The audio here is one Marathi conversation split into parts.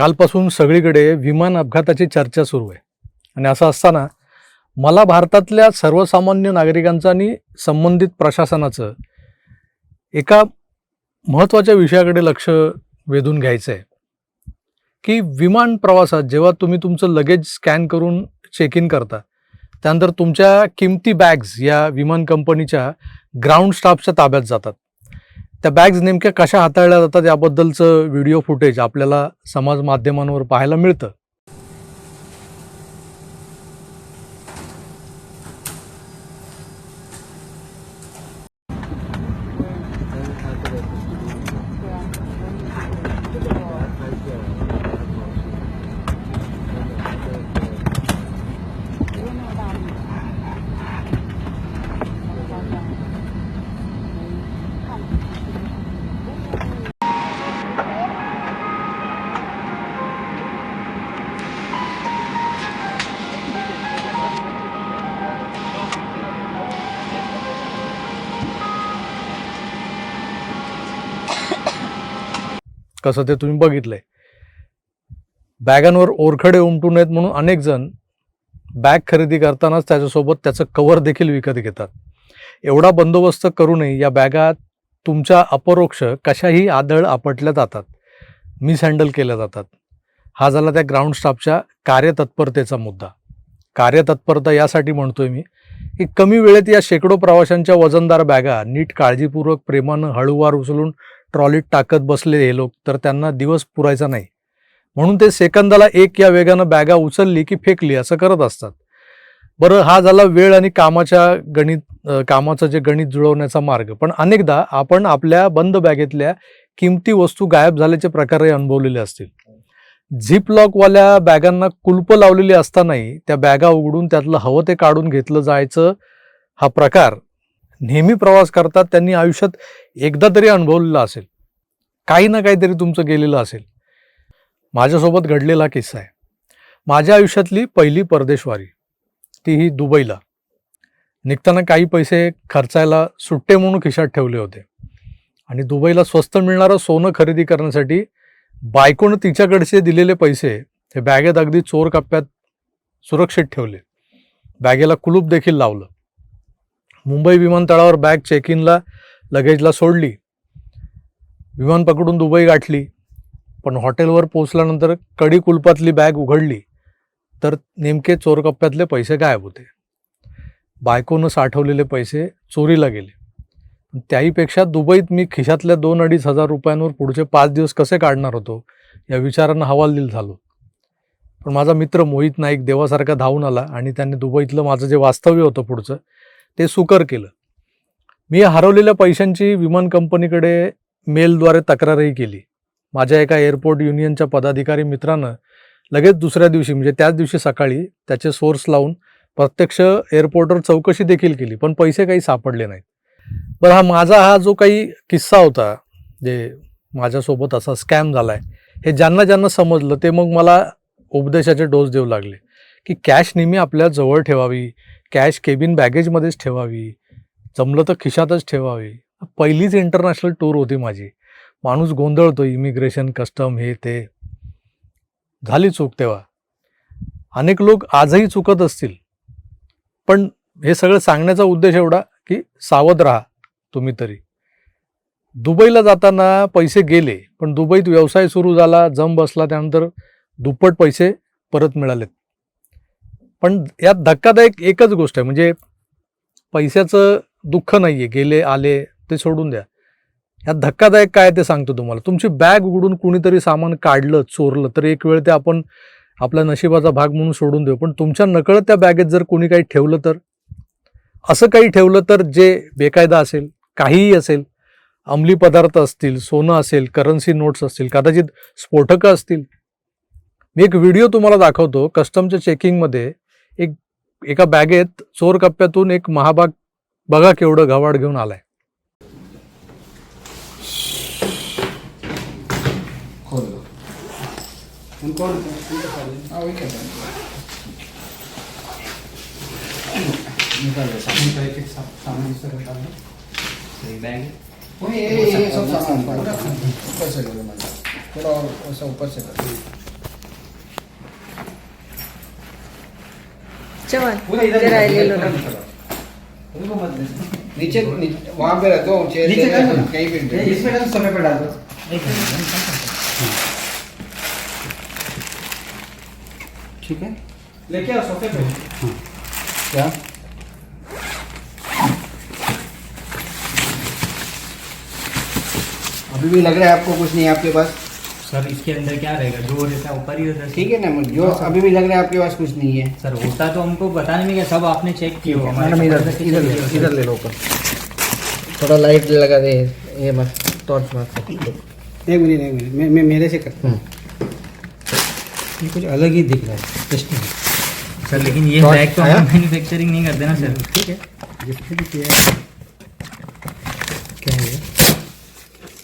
कालपासून सगळीकडे विमान अपघाताची चर्चा सुरू आहे. आणि असं असताना मला भारतातल्या सर्वसामान्य नागरिकांचं आणि संबंधित प्रशासनाचं एका महत्त्वाच्या विषयाकडे लक्ष वेधून घ्यायचं आहे की विमान प्रवासात जेव्हा तुम्ही तुमचं लगेज स्कॅन करून चेक इन करता त्यानंतर तुमच्या किमती बॅग्स या विमान कंपनीच्या ग्राउंड स्टाफच्या ताब्यात जातात. त्या बॅग्स नेमक्या कशा हाताळल्या जातात याबद्दलचं व्हिडिओ फुटेज आपल्याला समाज माध्यमांवर पाहायला मिळतं. कसं ते तुम्ही बघितलंय. बॅगांवर ओरखडे उमटू नयेत म्हणून अनेक जण बॅग खरेदी करतानाच त्याच्यासोबत त्याचं कवर देखील विकत घेतात. एवढा बंदोबस्त करूनही या बॅगा तुमच्या अपरोक्ष कशाही आदळ आपटल्या जातात. मिसहँडल केल्या जातात. हा झाला त्या ग्राउंड स्टाफच्या कार्यतत्परतेचा मुद्दा. कार्यतत्परता यासाठी म्हणतोय मी की कमी वेळेत या शेकडो प्रवाशांच्या वजनदार बॅगा नीट काळजीपूर्वक प्रेमानं हळूवार उचलून ट्रॉलीत टाकत बसले हे लोक तर त्यांना दिवस पुरायचा नाही. म्हणून ते सेकंदाला एक या वेगानं बॅगा उचलली की फेकली असं करत असतात. बरं हा झाला वेळ आणि कामाच्या गणित कामाचं जे गणित जुळवण्याचा मार्ग. पण अनेकदा आपण आपल्या बंद बॅगेतल्या किमती वस्तू गायब झाल्याचे प्रकारही अनुभवलेले असतील. झिप लॉकवाल्या बॅगांना कुलपं लावलेली असतानाही त्या बॅगा उघडून त्यातलं हवं ते काढून घेतलं जायचं हा प्रकार नेहमी प्रवास करतात त्यांनी आयुष्यात एकदा तरी अनुभवलेला असेल. काही ना काहीतरी तुमचं गेलेलं असेल. माझ्यासोबत घडलेला किस्सा आहे. माझ्या आयुष्यातली पहिली परदेशवारी ती ही दुबईला. निघताना काही पैसे खर्चायला सुट्टे म्हणून खिशात ठेवले होते. आणि दुबईला स्वस्त मिळणारं सोनं खरेदी करण्यासाठी बायकोनं तिच्याकडचे दिलेले पैसे हे बॅगेत अगदी चोर कप्प्यात सुरक्षित ठेवले. बॅगेला कुलूप देखील लावलं. मुंबई विमानतळावर बॅग चेक इनला लगेजला सोडली. विमान पकडून दुबई गाठली. पण हॉटेलवर पोचल्यानंतर कडी कुलपातली बॅग उघडली. तर नेमके चोरकप्प्यातले पैसे गायब होते. बायकोनं साठवलेले पैसे चोरीला गेले. त्याहीपेक्षा दुबईत मी खिशातल्या दोन अडीच हजार रुपयांवर पुढचे पाच दिवस कसे काढणार होतो या विचारांना हवालदिल झालो. पण माझा मित्र मोहित नाईक देवासारखा धावून आला आणि त्याने दुबईतलं माझं जे वास्तव्य होतं पुढचं ते सुकर केलं. मी हरवलेल्या पैशांची विमान कंपनीकडे मेलद्वारे तक्रारही केली. माझ्या एका एअरपोर्ट युनियनच्या पदाधिकारी मित्रानं लगेच दुसऱ्या दिवशी म्हणजे त्याच दिवशी सकाळी त्याचे सोर्स लावून प्रत्यक्ष एअरपोर्टवर चौकशी देखील केली पण पैसे काही सापडले नाहीत. बरं हा माझा हा जो काही किस्सा होता जे माझ्यासोबत असा स्कॅम झाला आहे हे ज्यांना ज्यांना समजलं ते मग मला उपदेशाचे डोस देऊ लागले की कॅश नेहमी आपल्या जवळ ठेवावी कॅश केबिन बॅगेजमध्येच ठेवावी. जमलं तर खिशातच ठेवावी. पहिलीच इंटरनॅशनल टूर होती माझी. माणूस गोंधळतो इमिग्रेशन कस्टम हे ते. झाली चूक तेव्हा. अनेक लोक आजही चुकत असतील. पण हे सगळं सांगण्याचा उद्देश एवढा की सावध राहा तुम्ही तरी. दुबईला जाताना पैसे गेले पण दुबईत व्यवसाय सुरू झाला जम बसला त्यानंतर दुप्पट पैसे परत मिळालेत. पण यात धक्कादायक एकच गोष्ट आहे म्हणजे पैशाचं दुःख नाही आहे गेले आले ते सोडून द्या. यात धक्कादायक काय आहे ते सांगतो तुम्हाला. तुमची बॅग उघडून कुणीतरी सामान काढलं चोरलं तर एक वेळ ते आपण आपल्या नशिबाचा भाग म्हणून सोडून देऊ. पण तुमच्या नकळत त्या बॅगेत जर कोणी काही ठेवलं तर? असं काही ठेवलं तर जे बेकायदा असेल काहीही असेल अंमली पदार्थ असतील सोनं असेल करन्सी नोट्स असतील कदाचित स्फोटकं असतील. मी एक व्हिडिओ तुम्हाला दाखवतो कस्टमच्या चेकिंगमध्ये एक एका बॅगेत चोर कप्प्यातून एक महाबाग बघा केवढं घवाड घेऊन आलाय. खोल दो इधर ते राहिलेलं इधर ना. नीचे नीचे- वहाँ पे रखो चेयर नीचे दो कहीं पे इसमें डाल सोफे पे डाल। दो ठीक है? लेके आओ सोफे पे। क्या? अभी भी लग रहा है आपको कुछ नहीं आपके पास? सर इसके अंदर क्या रहेगा? जो रहता है ऊपर ही रहता है ठीक है ना जो अभी भी लग रहा है आपके पास कुछ नहीं है। सर होता तो हमको बताने में क्या सब आपने चेक किया होगा? हमारे मैडम इधर इधर ले- इधर ले लो ऊपर। थोड़ा लाइट लगा दे ये मत टॉर्च मत एक मिनट एक मिनट मैं मैं मेरे से करता हूँ। ये कुछ अलग ही दिख रहा है टेस्टिंग सर लेकिन ये बैग तो? हम मैन्युफैक्चरिंग नहीं करते ना सर। ठीक है गिफ्ट भी किया है क्या है ये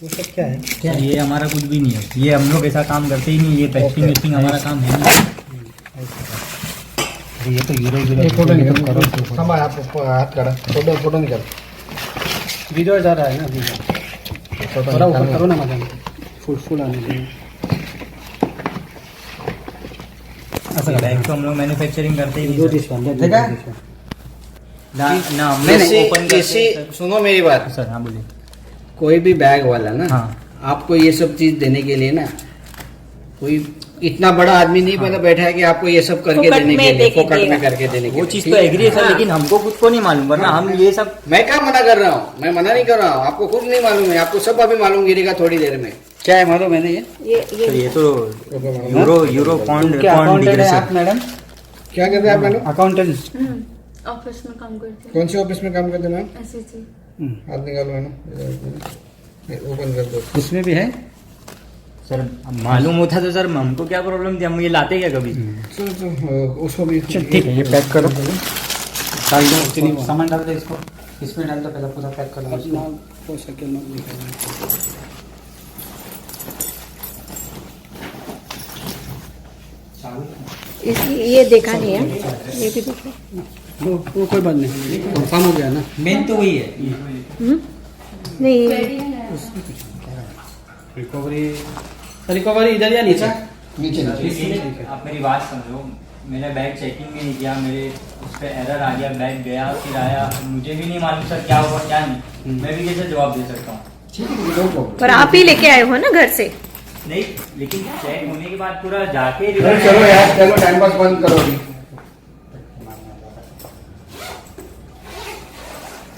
वो सब क्या है? ये हमारा कुछ भी नहीं है। ये हम लोग ऐसा काम करते ही नहीं ये टेस्टिंग वेस्टिंग हमारा काम है नहीं। अरे ये तो हीरो ये फ़ोटो निकल करो। थमा आप ऊपर हाथ करा फ़ोटो फ़ोटो निकल। वीडियो जा रहा है ना वीडियो फ़ोटो थोड़ा ऊपर करो ना मैडम फुल फुल आने दो ये बैग तो हम लोग मैन्युफैक्चरिंग करते ही देखा? ना ना नहीं ओपन इसी सुनो मेरी बात। सर हाँ बोलिए। कोई भी बैग वाला ना हाँ। आपको ये सब चीज़ देने के लिए ना कोई इतना बड़ा आदमी नहीं पहले बैठा है कि आपको ये सब करके देने के लिए फोकट में करके देने के वो चीज़ तो एग्री है? सर हाँ। लेकिन हमको खुद को नहीं मालूम वरना हम ये सब मैं क्या मना कर रहा हूँ? मैं मना नहीं कर रहा हूँ। आपको खुद नहीं मालूम है आपको सब अभी मालूम गिरेगा थोड़ी देर में। क्या है मालूम मैंने ये। ये तो यूरो यूरो है हैं आप मैडम? क्या करते हैं आप मैडम? अकाउंटेंट हम्म, ऑफ़िस में काम करते कौन से ऑफ़िस में काम करते हैं मैम? हैं हाथ निकालो मैडम ओपन कर दो। उसमें भी है? सर मालूम होता तो सर हमको क्या प्रॉब्लम थी? हम ये लाते क्या कभी? चलो तो उसको भी ठीक है ये पैक करो। डाल दो सामान डाल दो इसको। इसमें डाल दो पहले पूरा पैक कर। दो हो सके मत निकालना ये देखा नहीं है। ये भी देखो वो वो कोई बात नहीं। कंफर्म हो गया ना। मेन तो वही है। हम्म? नहीं। रिकवरी रिकवरी इधर या नीचे? नीचे नीचे। आप मेरी बात समझो मैंने बैग चेकिंग भी नहीं किया। मेरे उस पर एरर आ गया बैग गया फिर आया। मुझे भी नहीं मालूम सर क्या हुआ क्या नहीं। मैं भी कैसे जवाब दे सकता हूँ। है पर आप ही लेके आए हो ना घर से? नहीं लेकिन चेक होने के बाद पूरा जाके चलो यार चलो टाइम पास बंद करो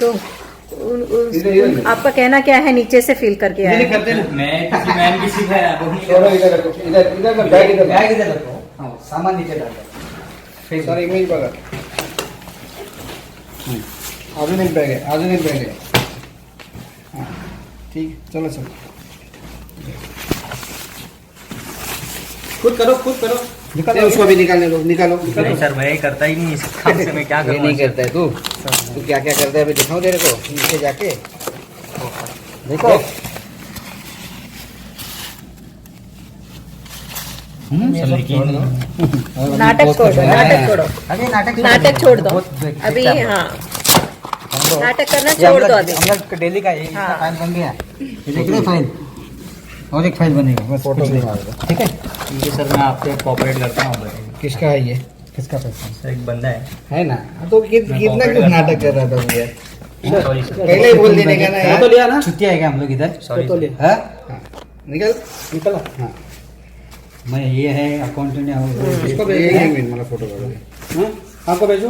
तो उन, उन, आपका कहना क्या है? नीचे से फील करके आए ना। मैं किसी मैन की इधर रखो इधर इधर का बैग इधर बैग इधर रखो। हाँ सामान नीचे डाल दो। फिर सर इमेज बघा अजून एक बॅग आहे अजून एक बॅग आहे हाँ ठीक चलो सर खुद करो खुद करो। निकालो उसको भी निकालने दो निकालो। नहीं सर मैं करता ही नहीं इस काम से मैं क्या ये करूँ? नहीं करता है तू। तू क्या क्या करता है अभी दिखाओ तेरे को नीचे जाके? देखो। लेकिन नाटक छोड़ दो नाटक छोड़ो। नाटक नाटक छोड़ दो। अभी हैं। नाटक करना छोड़ दो अभी। हम लोग डेली का ये इसका हाँ। फ़ाइल बन गया। ये देख रहे फ़ाइल और एक फ़ाइल बनेगा बस फ़ोटो ठीक है? ये सर मैं आपसे कोऑपरेट करता हूँ किसका है ये? किसका पैसा एक बंदा है। है ना? तो कि, कितना कुछ नाटक कर रहा था मुझे पहले ही बोल देने का ना यार। लिया ना? छुट्टी है क्या हम लोग इधर? Sorry, photo sir. लिया हाँ? हाँ, निकल। निकला। हाँ। मैं ये है अकाउंटेंट है और- इसको भेज एक मिनट मला फ़ोटो काढू हाँ? आपको भेजो?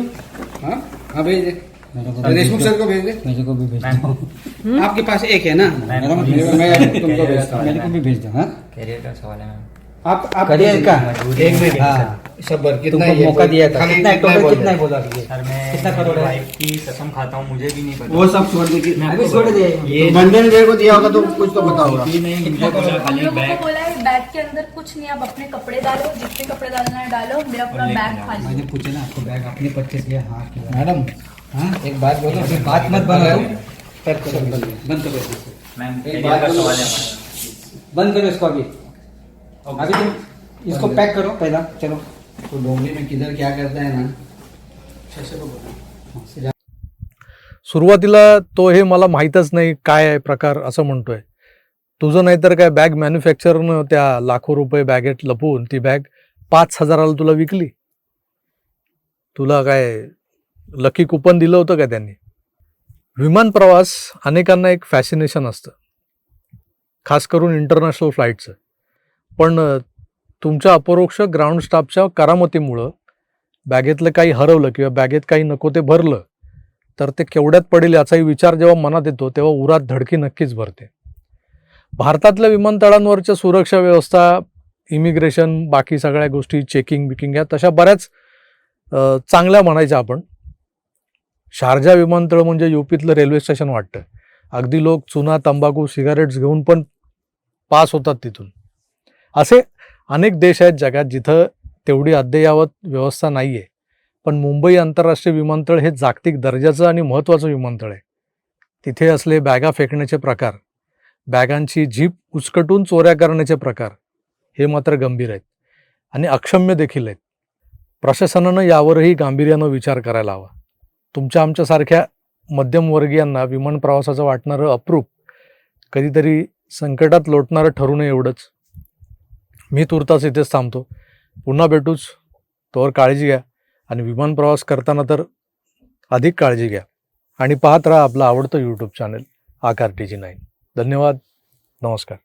हाँ? हाँ भेज दे। मेरे को देशमुख सर को भेज दे। मेरे को भी भेज दो। आपके पास एक है ना? मेरा- मैं तुमको भेजता हूँ मेरे को भी भेज दो। हाँ? कैरियर का सवाल है मैम। आप आप करियर का? एक मिनट। हाँ। सब भर कितना ये मौका दिया था। कितना कितना टोटल कितना बोला। सर मैं कितना करोड़ है? की कसम खाता हूँ मुझे भी नहीं पता। वो सब छोड़ दे मैं अभी आपको छोड़ दे। ये बंधन मेरे को दिया होगा तो कुछ तो बताओ ये नहीं मुझे बोला खाली बैग बोला है बैग के अंदर कुछ नहीं आप अपने कपड़े डालो जितने कपड़े डालना है डालो मेरा पूरा बैग खाली। मैंने पूछा ना आपको बैग अपने परचेस किया? हाँ मैडम हाँ एक बात बोलो फिर बात मत बंद करो पैक करो। बंद बंद करो इसको। मैम बात का सवाल है। बंद करो इसको अभी। अभी तुम इसको पैक करो पहला। चलो। तो डोंगरी में किधर क्या करता है ना? सुरुवातीला तो हे मला माहीतच नाही काय आहे प्रकार असं म्हणतोय. तुझं नाहीतर काय बॅग मॅन्युफॅक्चरनं त्या लाखो रुपये बॅगेत लपवून ती बॅग पाच हजाराला तुला विकली? तुला काय लकी कुपन दिलं होतं का त्यांनी? विमान प्रवास अनेकांना एक फॅसिनेशन असतं. खास करून इंटरनॅशनल फ्लाईटचं पण तुमच्या अपरोक्ष ग्राउंड स्टाफच्या करामतीमुळं बॅगेतलं काही हरवलं किंवा बॅगेत काही नको ते भरलं तर ते केवढ्यात पडेल याचाही विचार जेव्हा मनात येतो तेव्हा उरात धडकी नक्कीच भरते. भारतातल्या विमानतळांवरच्या सुरक्षा व्यवस्था इमिग्रेशन बाकी सगळ्या गोष्टी चेकिंग बिकिंग या तशा बऱ्याच चांगल्या म्हणायच्या आपण. शारजा विमानतळ म्हणजे युपीतलं रेल्वे स्टेशन वाटतं. अगदी लोक चुना तंबाखू सिगारेट्स घेऊन पण पास होतात तिथून. असे अनेक देश आहेत जगात जिथं तेवढी अद्ययावत व्यवस्था नाही आहे पण मुंबई आंतरराष्ट्रीय विमानतळ हे जागतिक दर्जाचं आणि महत्त्वाचं विमानतळ आहे. तिथे असले बॅगा फेकण्याचे प्रकार बॅगांची झीप उचकटून चोऱ्या करण्याचे प्रकार हे मात्र गंभीर आहेत आणि अक्षम्य देखील आहेत. प्रशासनानं यावरही गांभीर्यानं विचार करायला हवा. तुमच्या आमच्यासारख्या मध्यमवर्गीयांना विमान प्रवासाचं वाटणारं अप्रूप कधीतरी संकटात लोटणारं ठरू नये एवढंच. मी तुर्तास इथेच थांबतो. पुन्हा भेटूच. तोवर काळजी घ्या आणि विमान प्रवास करताना तर अधिक काळजी घ्या. आणि पाहत राहा आपलं आवडतं YouTube channel Aakar T G nine धन्यवाद. नमस्कार.